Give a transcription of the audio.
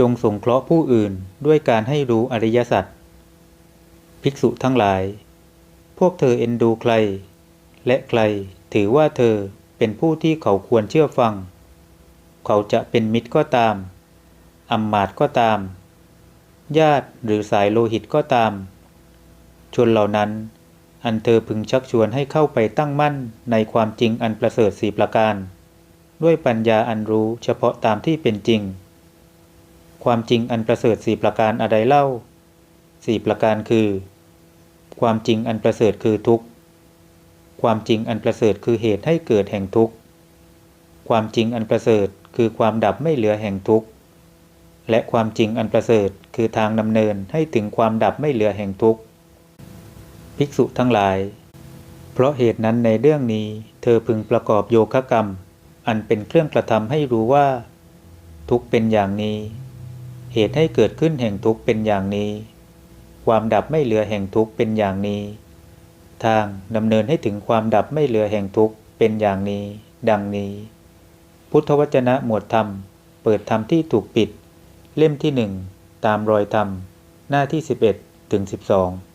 จงสงเคราะห์ผู้อื่นด้วยการให้รู้อริยสัจภิกษุทั้งหลาย พวกเธอเอ็นดูใคร และใครถือว่าเธอเป็นผู้ที่เขาควรเชื่อฟัง เขาจะเป็นมิตรก็ตามอัมมาตก็ตาม ญาติหรือสายโลหิตก็ตาม ชนเหล่านั้น อันเธอพึงชักชวนให้เข้าไปตั้งมั่นในความจริงอันประเสริฐสี่ประการ ด้วยปัญญาอันรู้เฉพาะตามที่เป็นจริง ความจริงอันประเสริฐสี่ประการอะไรเล่าสี่ประการคือ ความจริงอันประเสริฐคือทุกข์ ความจริงอันประเสริฐคือเหตุให้เกิดแห่งทุกข์ ความจริงอันประเสริฐคือความดับไม่เหลือแห่งทุกข์ และความจริงอันประเสริฐคือทางดำเนินให้ถึงความดับไม่เหลือแห่งทุกข์ ภิกษุทั้งหลาย เพราะเหตุนั้นในเรื่องนี้เธอพึงประกอบโยคะกรรม อันเป็นเครื่องกระทำให้รู้ว่า ทุกเป็นอย่างนี้ เหตุให้เกิดขึ้นแห่งทุกข์เป็นอย่างนี้ ความดับไม่เหลือแห่งทุกข์เป็นอย่างนี้ ทางดำเนินให้ถึงความดับไม่เหลือแห่งทุกข์เป็นอย่างนี้ ดังนี้ พุทธวจนะหมวดธรรม เปิดธรรมที่ถูกปิด เล่มที่หนึ่งตามรอยธรรม หน้าที่ 11ถึง12